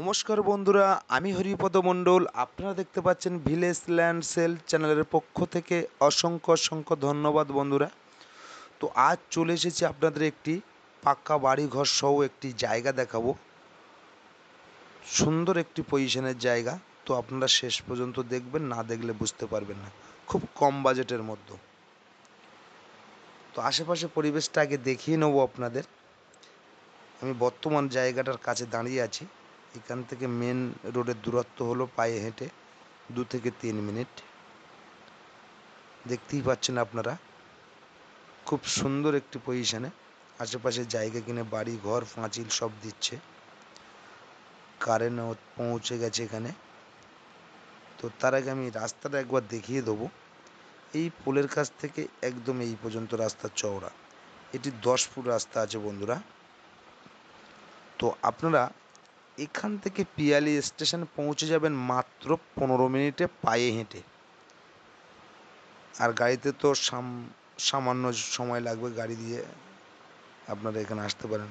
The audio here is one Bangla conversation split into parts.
নমস্কার বন্ধুরা, আমি হরিপদ মণ্ডল। আপনারা দেখতে পাচ্ছেন ভিলেজ ল্যান্ড সেল চ্যানেলের পক্ষ থেকে অসংখ্য অসংখ্য ধন্যবাদ বন্ধুরা। তো আজ চলে এসেছি আপনাদের একটি পাক্কা বাড়ি ঘর সহ একটি জায়গা দেখাবো। সুন্দর একটি পজিশনের জায়গা, তো আপনারা শেষ পর্যন্ত দেখবেন, না দেখলে বুঝতে পারবেন না। খুব কম বাজেটের মধ্যে। তো আশেপাশে পরিবেশটা আগে দেখিয়ে নেব আপনাদের। আমি বর্তমান জায়গাটার কাছে দাঁড়িয়ে আছি। এখান থেকে মেন রোডের দূরত্ব হলো পায়ে হেঁটে দু থেকে তিন মিনিট। দেখতেই পাচ্ছেন আপনারা, খুব সুন্দর একটি পজিশনে আশেপাশে জায়গা কিনে বাড়ি, ঘর পাঁচিল সব দিচ্ছে। কারেন্ট পৌঁছে গেছে এখানে। তো তার আগে আমি রাস্তাটা একবার দেখিয়ে দেবো। এই পোলের কাছ থেকে একদম এই পর্যন্ত রাস্তা চওড়া। এটি দশ ফুট রাস্তা আছে বন্ধুরা। তো আপনারা এখান থেকে পিয়ালি স্টেশন পৌঁছে যাবেন মাত্র পনেরো মিনিটে পায়ে হেঁটে। আর গাড়িতে তো সাম, সামান্য সময় লাগবে গাড়ি দিয়ে আপনারা এখানে আসতে পারেন।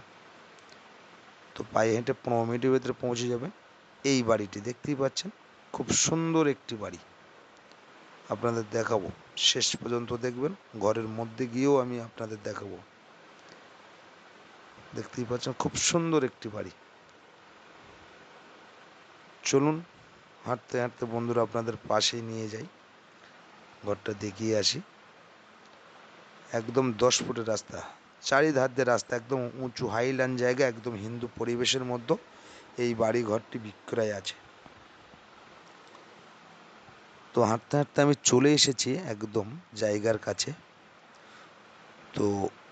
তো পায়ে হেঁটে পনেরো মিনিটের ভিতরে পৌঁছে যাবেন। এই বাড়িটি দেখতেই পাচ্ছেন, খুব সুন্দর একটি বাড়ি। আপনাদের দেখাবো, শেষ পর্যন্ত দেখবেন, ঘরের মধ্যে গিয়েও আমি আপনাদের দেখাবো। দেখতেই পাচ্ছেন, খুব সুন্দর একটি বাড়ি। চলুন, হাঁটতে হাঁটতে বন্ধুরা আপনাদের পাশেই নিয়ে যাই। ঘরটা দেখিয়ে আসি। একদম দশ ফুটের রাস্তা, চারিধার দিয়ে রাস্তা, একদম উঁচু হাইল্যান্ড জায়গা, একদম হিন্দু পরিবেশের মধ্যে এই বাড়ি ঘরটি বিক্রয় আছে। তো হাঁটতে হাঁটতে আমি চলে এসেছি একদম জায়গার কাছে। তো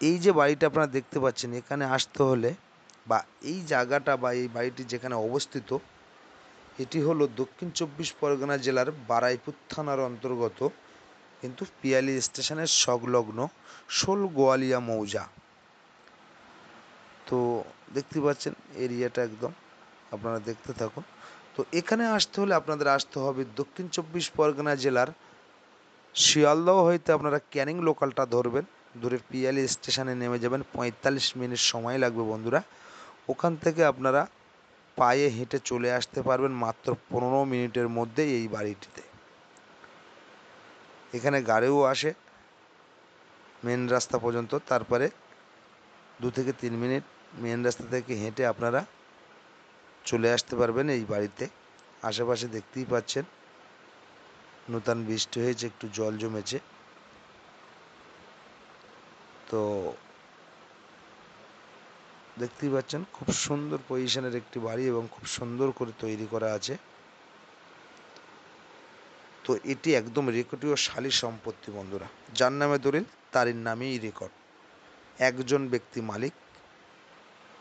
এই যে বাড়িটা আপনারা দেখতে পাচ্ছেন, এখানে আসতে হলে বা এই জায়গাটা বা এই বাড়িটি যেখানে অবস্থিত এটি হলো দক্ষিণ চব্বিশ পরগনা জেলার বারাইপুর থানার অন্তর্গত, কিন্তু পিয়ালি স্টেশনের সংলগ্ন শোল গোয়ালিয়া মৌজা। তো দেখতে পাচ্ছেন, এরিয়াটা একদম আপনারা দেখতে থাকুন। তো এখানে আসতে হলে আপনাদের আসতে হবে দক্ষিণ চব্বিশ পরগনা জেলার শিয়ালদহ হইতে আপনারা ক্যানিং লোকালটা ধরবেন। ধরে পিয়ালি স্টেশনে নেমে যাবেন, পঁয়তাল্লিশ মিনিট সময় লাগবে বন্ধুরা। ওখান থেকে আপনারা পায়ে হেঁটে চলে আসতে পারবেন মাত্র পনেরো মিনিটের মধ্যে এই বাড়িটিতে। এখানে গাড়িও আসে মেন রাস্তা পর্যন্ত। তারপরে দু থেকে তিন মিনিট মেন রাস্তা থেকে হেঁটে আপনারা চলে আসতে পারবেন এই বাড়িতে। আশেপাশে দেখতেই পাচ্ছেন, নূতন বৃষ্টি হয়েছে, একটু জল জমেছে। তো দেখতেই পাচ্ছেন, খুব সুন্দর পজিশনের একটি বাড়ি এবং খুব সুন্দর করে তৈরি করা আছে। তো এটি একদম রেকর্ডীয় শালী সম্পত্তি বন্ধুরা। যার নামে দলিল, তারই নামেই রেকর্ড একজন ব্যক্তি মালিক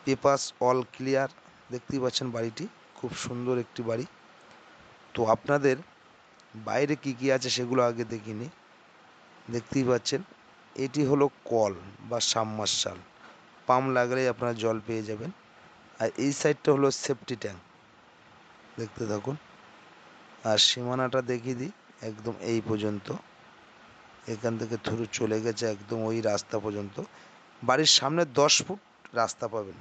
পেপাস অল ক্লিয়ার, দেখতেই পাচ্ছেন বাড়িটি, খুব সুন্দর একটি বাড়ি। তো আপনাদের বাইরে কি কি আছে সেগুলো আগে দেখিনি। দেখতেই পাচ্ছেন, এটি হলো কল বা সাবমার্শাল পাম্প লাগালেই আপনারা জল পেয়ে যাবেন। আর এই সাইডটা হলো সেফটি ট্যাঙ্ক দেখতে থাকুন। আর সীমানাটা দেখিয়ে দিই, একদম এই পর্যন্ত। এখান থেকে থ্রু চলে গেছে একদম ওই রাস্তা পর্যন্ত। বাড়ির সামনে দশ ফুট রাস্তা পাবেন।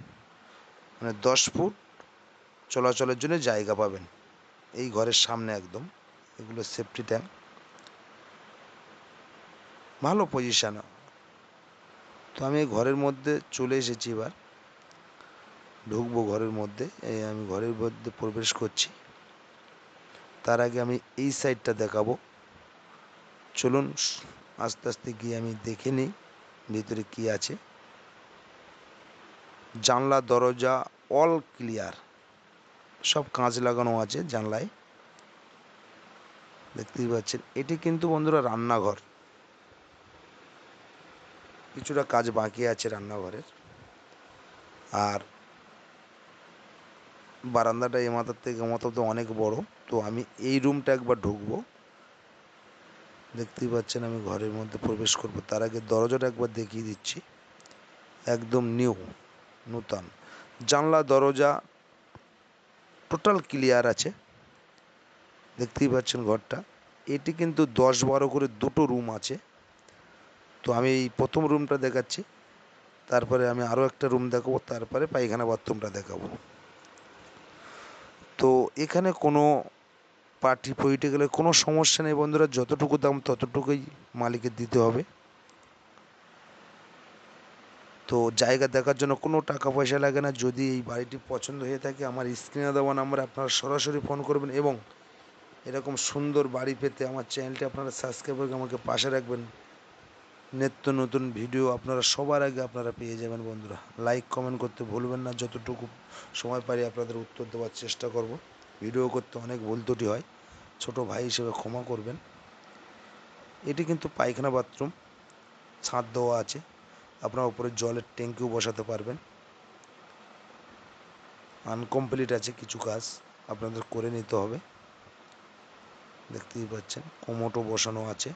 মানে দশ ফুট চলাচলের জন্য জায়গা পাবেন। এই ঘরের সামনে একদম। এগুলো সেফটি ট্যাঙ্ক ভালো পজিশান তো আমি ঘরের মধ্যে চলে এসেছি এবার। ঢুকবো ঘরের মধ্যে, এই আমি ঘরের মধ্যে প্রবেশ করছি। তার আগে আমি এই সাইডটা দেখাবো। চলুন, আস্তে আস্তে গিয়ে আমি দেখে নিই ভিতরে কি আছে। জানলা, দরজা অল ক্লিয়ার সব কাঁচ লাগানো আছে জানলায়। দেখতেই পাচ্ছেন, এটি কিন্তু বন্ধুরা রান্নাঘর। কিছুটা কাজ বাকি আছে রান্নাঘরের। আর বারান্দাটা এ মাথার থেকে মাথা তো অনেক বড়, তো আমি এই রুমটা একবার ঢুকবো। দেখতেই পাচ্ছেন আমি ঘরের মধ্যে প্রবেশ করব। তার আগে দরজাটা একবার দেখিয়ে দিচ্ছি। একদম নিউ নূতন। জানলা, দরজা টোটাল ক্লিয়ার আছে। দেখতেই পাচ্ছেন ঘরটা। এটি কিন্তু দশ বারো করে দুটো রুম আছে। তো আমি এই প্রথম রুমটা দেখাচ্ছি। তারপরে আমি আরও একটা রুম দেখাবো, তারপরে পায়খানা বাথরুমটা দেখাবো। তো এখানে কোনো পার্টি পইটে গেলে কোনো সমস্যা নেই বন্ধুরা, যতটুকু দাম ততটুকুই মালিকের দিতে হবে। তো জায়গা দেখার জন্য কোনো টাকা পয়সা লাগে না, যদি এই বাড়িটি পছন্দ হয়ে থাকে, আমার স্ক্রিনে দেওয়া নাম্বারে আপনারা সরাসরি ফোন করবেন এবং এরকম সুন্দর বাড়ি পেতে আমার চ্যানেলটি আপনারা সাবস্ক্রাইব করে আমাকে পাশে রাখবেন। নিত্য নতুন ভিডিও আপনারা সবার আগে আপনারা পেয়ে যাবেন বন্ধুরা। লাইক কমেন্ট করতে ভুলবেন না, যতটুকু সময় পারি আপনাদের উত্তর দেওয়ার চেষ্টা করব। ভিডিও করতে অনেক ভুল ত্রুটি হয়, ছোট ভাই হিসেবে ক্ষমা করবেন। এটি কিন্তু পায়খানা বাথরুম ছাদ দেওয়া আছে, আপনার উপরে জলের ট্যাঙ্কিও বসাতে পারবেন। আনকমপ্লিট আছে কিছু কাজ, আপনাদের করে নিতে হবে। দেখতেই পাচ্ছেন কোমোটো বসানো আছে।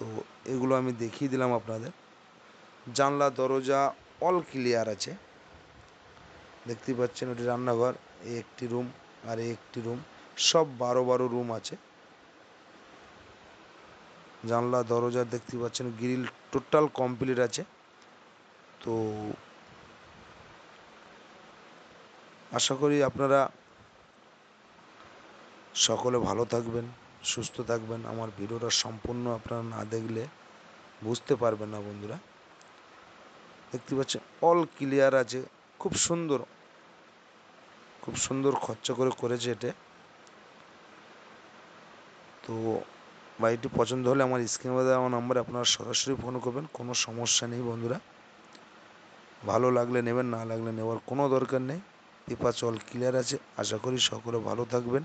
তো এগুলো আমি দেখিয়ে দিলাম আপনাদের। জানলা, দরজা অল ক্লিয়ার আছে। দেখতেই পাচ্ছেন ওটি রান্নাঘর এই একটি রুম আর এই একটি রুম সব বারো বারো রুম আছে। জানলা, দরজা দেখতে পাচ্ছেন গ্রিল টোটাল কমপ্লিট আছে। তো আশা করি আপনারা সকলে ভালো থাকবেন। সুস্থ থাকবেন। আমার ভিডিওটা সম্পূর্ণ আপনারা না দেখলে বুঝতে পারবেন না বন্ধুরা। দেখতে পাচ্ছেন অল ক্লিয়ার আছে। খুব সুন্দর। খুব সুন্দর খরচা করে করেছে এটা। তো বাড়িটি পছন্দ হলে আমার স্ক্রিনে দেওয়া নাম্বারে আপনারা সরাসরি ফোন করবেন। কোনো সমস্যা নেই বন্ধুরা। ভালো লাগলে নেবেন, না লাগলে নেওয়ার কোনো দরকার নেই। পেপার অল ক্লিয়ার আছে। আশা করি সকলে ভালো থাকবেন,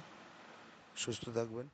সুস্থ থাকবেন।